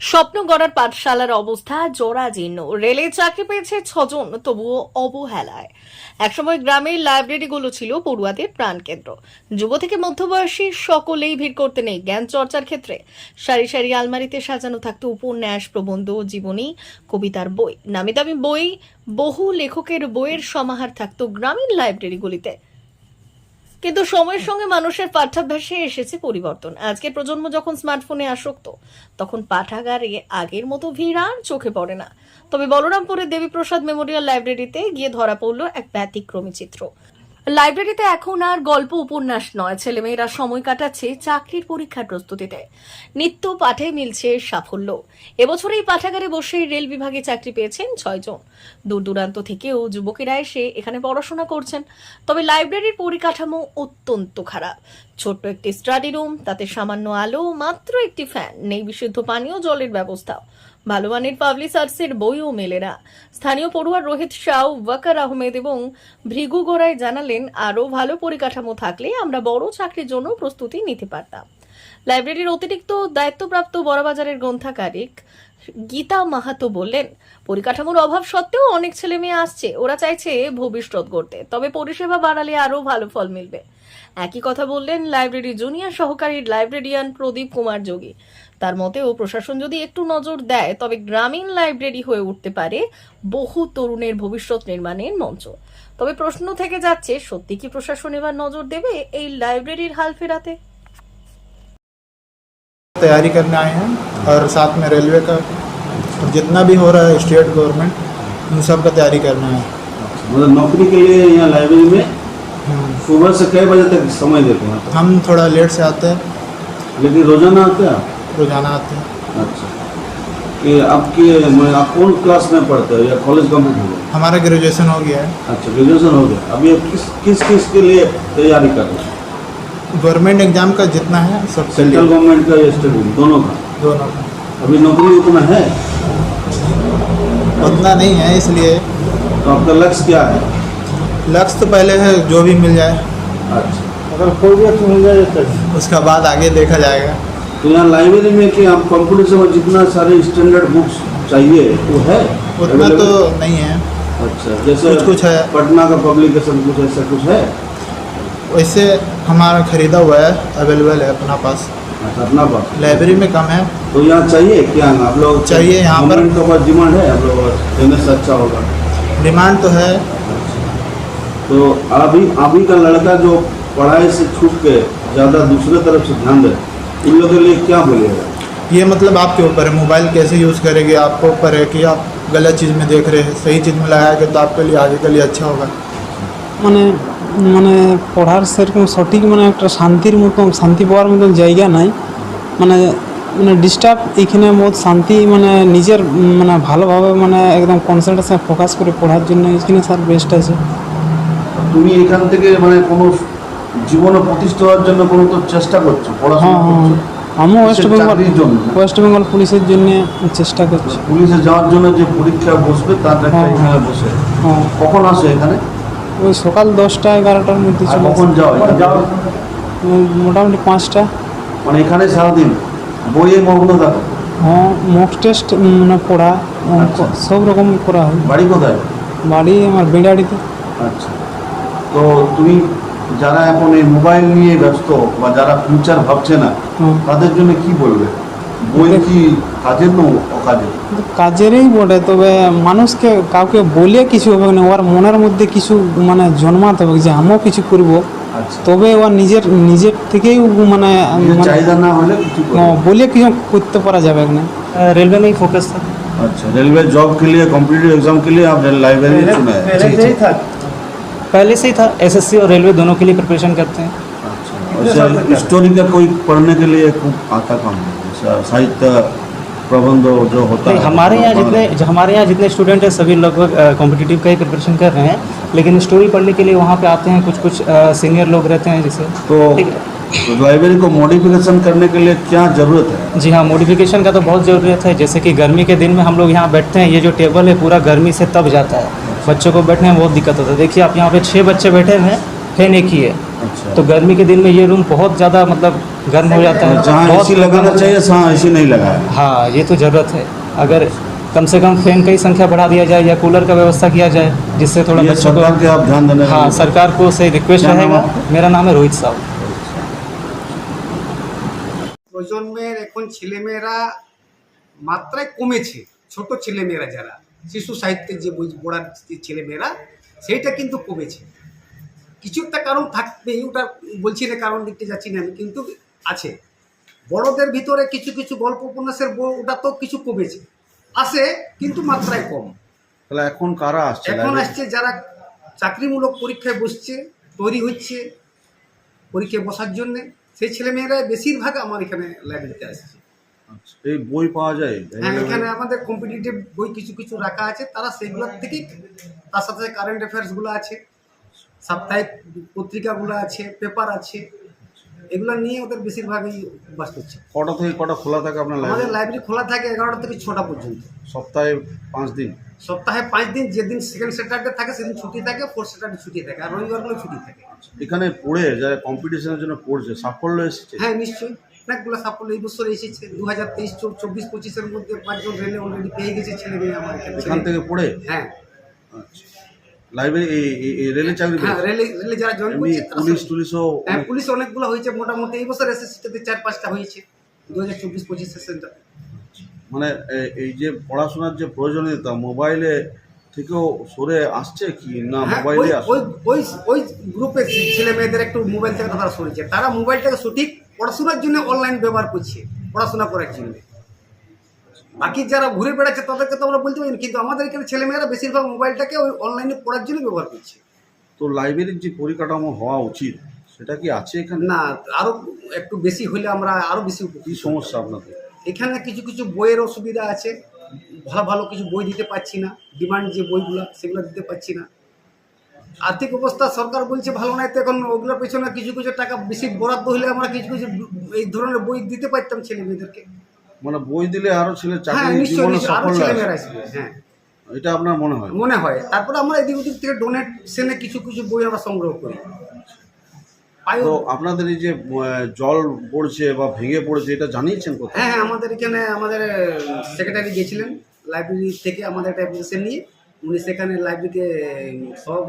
স্বপ্ন গড়ার পাঠশালার অবস্থা জরাজীর্ণ। রেলে চাকরি পেয়েছে ছজন, তবুও অবহেলায়। একসময় গ্রামের লাইব্রেরিগুলো ছিল পড়ুয়াদের প্রাণকেন্দ্র। যুব থেকে মধ্যবয়সী সকলেই ভিড় করতে নেই জ্ঞান চর্চার ক্ষেত্রে। সারি সারি আলমারিতে সাজানো থাকতো উপন্যাস, প্রবন্ধ, জীবনী, কবিতার বই। নামি দামি বই, বহু লেখকের বইয়ের সমাহার থাকতো গ্রামীণ লাইব্রেরিগুলিতে। কিন্তু সময়ের সঙ্গে মানুষের পাঠাভ্যাসে এসেছে পরিবর্তন। আজকে প্রজন্ম যখন স্মার্টফোনে আসক্ত, তখন পাঠাগারে আগের মতো ভিড় আর চোখে পড়ে না। তবে বলরামপুরের দেবীপ্রসাদ মেমোরিয়াল লাইব্রেরিতে গিয়ে ধরা পড়ল এক ব্যতিক্রমী চিত্র। লাইব্রেরিতে এখন আর গল্প উপন্যাস নয়। ছেলেমেয়েরা সময় কাটাচ্ছে চাকরির পরীক্ষার প্রস্তুতিতে। নিত্য পাঠে মিলছে সাফল্য। এবছর এই পাঠাগারে বসে রেল বিভাগে চাকরি পেয়েছেন ছয়জন দূর দূরান্ত থেকেও যুবকেরা এসে এখানে পড়াশোনা করছেন। তবে লাইব্রেরির পরিকাঠামো অত্যন্ত খারাপ। ছোট্ট একটি স্টাডি রুম তাতে সামান্য আলো, মাত্র একটি ফ্যান নেই বিশুদ্ধ পানীয়, জলের ব্যবস্থা ভালো মানের পাবলিসার্সের বইও মেলে না। স্থানীয় পড়ুয়া রোহিত শাহ ওয়াকার আহমেদ এবং ভৃগু গোড়ায় জানালেন, আরও ভালো পরিকাঠামো থাকলে আমরা বড় চাকরির জন্য প্রস্তুতি নিতে পারতাম। লাইব্রেরির অতিরিক্ত দায়িত্বপ্রাপ্ত বড়বাজারের গ্রন্থাকারিক গীতা মাহাতো বললেন, পরিকাঠামোর অভাব সত্ত্বেও অনেক ছেলে মেয়ে আসছে, ওরা চাইছে ভবিষ্যৎ গড়তে। তবে পরিষেবা বাড়ালে আরও ভালো ফল মিলবে। একই কথা বললেন লাইব্রেরি জুনিয়র সহকারী লাইব্রেরিয়ান প্রদীপ কুমার যোগী তার মতেও প্রশাসন যদি একটু নজর দেয় তবে গ্রামীণ লাইব্রেরি হয়ে উঠতে পারে বহু তরুণের ভবিষ্যৎ নির্মাণের মঞ্চ তবে প্রশ্ন থেকে যাচ্ছে সত্যি কি প্রশাসন এবার নজর দেবে এই লাইব্রেরির হাল ফেরাতে तैयारी करने आए हैं और साथ में रेलवे का और जितना भी हो रहा है स्टेट गवर्नमेंट उन सब का तैयारी करना है मतलब नौकरी के लिए यहाँ लाइब्रेरी में हम्म, सुबह से कई बजे तक समय देते हैं हम थोड़ा लेट से आते हैं। लेकिन रोज़ाना आते हैं आप? रोज़ाना आते हैं। अच्छा। कि आपकी मैं- आप कौन क्लास में पढ़ते हो या कॉलेज कंप्लीट हो? गया हमारा ग्रेजुएशन हो गया है। अच्छा ग्रेजुएशन हो गया। अभी आप किस किस किस के लिए तैयारी कर रहे हैं? गवर्नमेंट एग्ज़ाम का जितना है सब सेंट्रल गवर्नमेंट का या स्टेट दोनों का? दोनों का। अभी नौकरी उतना है? उतना नहीं है इसलिए। तो आपका लक्ष्य क्या है? लक्ष्य तो पहले है जो भी मिल जाए। अच्छा। अगर कोई भी मिल जाए तो उसका बाद आगे देखा जाएगा। तो यहाँ लाइब्रेरी में कि आप कंप्यूटर में जितना सारे स्टैंडर्ड बुक्स चाहिए वो है? उतना तो नहीं है। अच्छा जैसे कुछ कुछ है। पटना का पब्लिकेशन कुछ ऐसा कुछ है? वैसे हमारा खरीदा हुआ है अवेलेबल है अपना पास। अच्छा अपना पास। लाइब्रेरी में कम है। तो यहाँ चाहिए क्या? आप लोग चाहिए यहाँ पर। डिमांड है? आप लोग फ़ेमस अच्छा होगा। डिमांड तो है तो अभी अभी का लड़का जो पढ़ाई से छूट के ज़्यादा दूसरे तरफ से ध्यान दे इन लोगों के लिए क्या बोलिएगा ये मतलब आपके ऊपर है मोबाइल कैसे यूज़ करेंगे आपके ऊपर है कि आप गलत चीज़ में देख रहे हैं सही चीज़ में लगाएंगे तो आपके लिए आगे के लिए अच्छा होगा মানে মানে পড়ার সেরকম সঠিক মানে একটা শান্তির মতন শান্তি পাওয়ার মতন জায়গা নাই মানে মানে ডিস্টার্ব এইখানে বহুত শান্তি মানে নিজের উম, মানে ভালোভাবে মানে একদম কনসেন্ট্রেশন ফোকাস করে পড়ার জন্য এখানে স্যার বেস্ট আছে তুমি এখান থেকে মানে কোনো জীবনে প্রতিষ্ঠা হওয়ার জন্য কোনো তো চেষ্টা করছ হ্যাঁ পড়াশোনা হ্যাঁ। করছ আমি ওয়েস্ট বেঙ্গল জন্য? ওয়েস্ট বেঙ্গল পুলিশের জন্য চেষ্টা করছি। পুলিশে যাওয়ার জন্য যে পরীক্ষা বসবে তার একটা হ্যাঁ। এখানে বসে। হ্যাঁ। কখন আসো এখানে? ওই সকাল দশটা এগারোটার মধ্যে কখন যাও? মোটামুটি পাঁচটা। মানে এখানে সারাদিন বইয়ে মগ্ন থাকো? হ্যাঁ মক টেস্ট মানে পড়া আচ্ছা। সব রকম করা হয়। বাড়ি কোথায়? বাড়ি আমার বেড়াড়িতে আচ্ছা। তো তুমি যারা এখন এই মোবাইল নিয়ে ব্যস্ত বা যারা ফিউচার ভাবছে না হুম। তাদের জন্য কি বলবে বই কি কাজের নো অকাজের কিন্তু কাজেরই বটে তবে মানুষকে কাউকে বলে কিছু হবে না ওর মনের মধ্যে কিছু মানে জন্মাতে হবে যে আমিও কিছু করব আচ্ছা তবে ও নিজের নিজের থেকেই ও মানে নিজের মানে, চাহিদা না হলে কিছু করবে ও, বলে কিছু করতে পারা যাবে না रेलवे में ही फोकस था अच्छा रेलवे जॉब के लिए कॉम्पिटिटिव एग्जाम के लिए आप लाइब्रेरी चुना है जी, जी। पहले से ही था एसएससी और रेलवे दोनों के लिए प्रिपरेशन करते हैं। अच्छा स्टोरी का कोई पढ़ने के लिए आता काम है? साहित्य प्रबंध जो होता है हमारे यहाँ जितने हमारे यहाँ जितने स्टूडेंट हैं सभी लगभग कॉम्पिटिटिव का ही प्रिपरेशन कर रहे हैं। लेकिन स्टोरी पढ़ने के लिए वहाँ पे आते हैं कुछ कुछ सीनियर लोग रहते हैं जैसे। तो तो लाइब्रेरी को मॉडिफिकेशन करने के लिए क्या ज़रूरत है? जी हाँ मॉडिफिकेशन का तो बहुत ज़रूरत है। जैसे कि गर्मी के दिन में हम लोग यहाँ बैठते हैं ये जो टेबल है पूरा गर्मी से तब जाता है। बच्चों को बैठने में बहुत दिक्कत होता है देखिए आप यहाँ पे छः बच्चे बैठे हुए हैं फैन एक ही है अच्छा तो गर्मी के दिन में ये रूम बहुत ज़्यादा मतलब गर्म हो जाता है जहाँ बहुत एसी लगाना चाहिए वहाँ एसी नहीं लगा है हाँ ये तो ज़रूरत है अगर कम से कम फैन की संख्या बढ़ा दिया जाए या कूलर का व्यवस्था किया जाए जिससे थोड़ा ये बच्चों सरकार के को आप ध्यान देने हाँ सरकार को से रिक्वेस्ट क्या नाम रहेगा मेरा नाम है रोहित साहू প্রজন্মের এখন ছেলেমেয়েরা মাত্রায় কমেছে ছোট ছেলেমেয়েরা যারা শিশু সাহিত্যের যে বই পড়ার যে ছেলেমেয়েরা সেইটা কিন্তু কমেছে। কিছু একটা কারণ থাকবেই ওটা বলছি না কারণ দিকতে যাচ্ছি না আমি কিন্তু আছে। বড়দের ভিতরে কিছু কিছু গল্প উপন্যাসের বই ওটা তো কিছু কমেছে। আসে কিন্তু মাত্রায় কম। তাহলে এখন কারা আসছে এখন আসছে যারা চাকরিমূলক পরীক্ষায় বসছে তৈরি হচ্ছে পরীক্ষায় বসার জন্যে সেই ছেলেমেয়েরা বেশিরভাগ আমার এখানে লাইব্রেরিতে আসছে। এই বই পাওয়া যায়। হ্যাঁ এখানে আমাদের কম্পিটিটিভ বই কিছু কিছু রাখা আছে তারা সেগুলোর থেকেই তার সাথে কারেন্ট অ্যাফেয়ার্সগুলো আছে সাপ্তাহিক পত্রিকাগুলো আছে পেপার আছে এগুলো নিয়ে ওদের বেশিরভাগই বাস করছে কটা থেকে কটা খোলা থাকে আপনার আমাদের লাইব্রেরি লাইব্রেরি খোলা থাকে এগারোটা থেকে ছটা পর্যন্ত। সপ্তাহে পাঁচ দিন? সপ্তাহে পাঁচ দিন যেদিন সেকেন্ড স্যাটারডে থাকে সেদিন ছুটি থাকে ফোর্থ স্যাটারডে ছুটি থাকে আর রবিবারগুলো ছুটি থাকে। এখানে পড়ে যারা কম্পিটিশনের জন্য পড়ছে সাফল্য এসেছে? হ্যাঁ নিশ্চয়ই। অনেকগুলো সাফল্য এই বছর এসেছে। দু হাজার তেইশ চব্বিশ পঁচিশের মধ্যে পাঁচজন রেলে অলরেডি পেয়ে গেছে ছেলে মেয়ে আমার এখান। থেকে পড়ে? হ্যাঁ। আচ্ছা। লাইব্রেরি রেলে চাকরি হ্যাঁ রেলে রেলে যারা জয়েন করছে পুলিশ টুলিশও হ্যাঁ পুলিশ অনেকগুলো হয়েছে মোটামুটি। এই বছর চার পাঁচটা হয়েছে। দু হাজার চব্বিশ পঁচিশ সেশনটা মানে এই যে পড়াশোনার যে প্রয়োজনীয়তা মোবাইলে থেকেও সরে আসছে কি? না হ্যাঁ ওই মোবাইলে ওই ওই ওই গ্রুপের ছেলে মেয়েদের একটু মোবাইল থেকে তারা সরেছে। তারা মোবাইলটাকে সঠিক পড়াশোনার জন্য অনলাইন ব্যবহার করছে পড়াশোনা করার জন্য। বাকি যারা ঘুরে বেড়াচ্ছে তাদেরকে তো আমরা বলতে পারি কিন্তু আমাদের এখানে ছেলেমেয়েরা বেশিরভাগ মোবাইলটাকে ওই অনলাইনে পড়ার জন্য ব্যবহার করছে। তো লাইব্রেরির যে পরিকাঠামো হওয়া উচিত সেটা কি আছে এখানে? না আরও একটু বেশি হলে আমরা আরও বেশি কি সমস্যা আপনাদের? এখানে কিছু কিছু বইয়ের অসুবিধা আছে ভালো ভালো কিছু বই দিতে পারছি না ডিমান্ড যে বইগুলো সেগুলো দিতে পারছি না। আর্থিক অবস্থা সরকার বলছে ভালো নাই তো এখন ওগুলোর পেছনে কিছু কিছু টাকা বেশি বরাদ্দ হলে আমরা কিছু কিছু এই ধরনের বই দিতে পারতাম ছেলে মেয়েদেরকে। মানে বই দিলে আরও ছেলে হ্যাঁ চাকরি জীবনে হ্যাঁ এটা আপনার মনে হয়? মনে হয়। তারপরে আমরা এদিক ওদিক থেকে ডোনেশনে কিছু কিছু বই আমরা সংগ্রহ করি। তো আপনাদের এই যে জল পড়ছে বা ভেঙে পড়েছে এটা জানিয়েছেন কোথায় হ্যাঁ হ্যাঁ আমাদের এখানে আমাদের সেক্রেটারি গেছিলেন লাইব্রেরি থেকে আমাদের একটা অ্যাপ্লিকেশন নিয়ে। উনি সেখানে লাইব্রেরিতে সব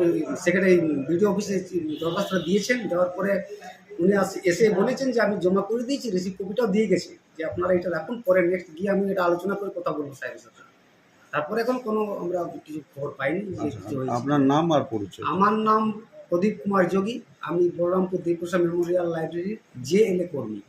সেক্রেটারি বিডিও অফিসে দরখাস্তটা দিয়েছেন দেওয়ার পরে উনি এসে বলেছেন যে আমি জমা করে দিয়েছি রিসিভ কপিটাও দিয়ে গেছি যে আপনারা এটা রাখুন পরে নেক্সট গিয়ে আমি এটা আলোচনা করে কথা বলব সাহেবের সাথে। তারপরে এখন কোনো আমরা কিছু খবর পাইনি হয়েছে। আপনার নাম আর পরিচয়? আমার নাম প্রদীপ কুমার যোগী আমি বলরামপুর দীপুষা মেমোরিয়াল লাইব্রেরির জে এল এ কর্মী।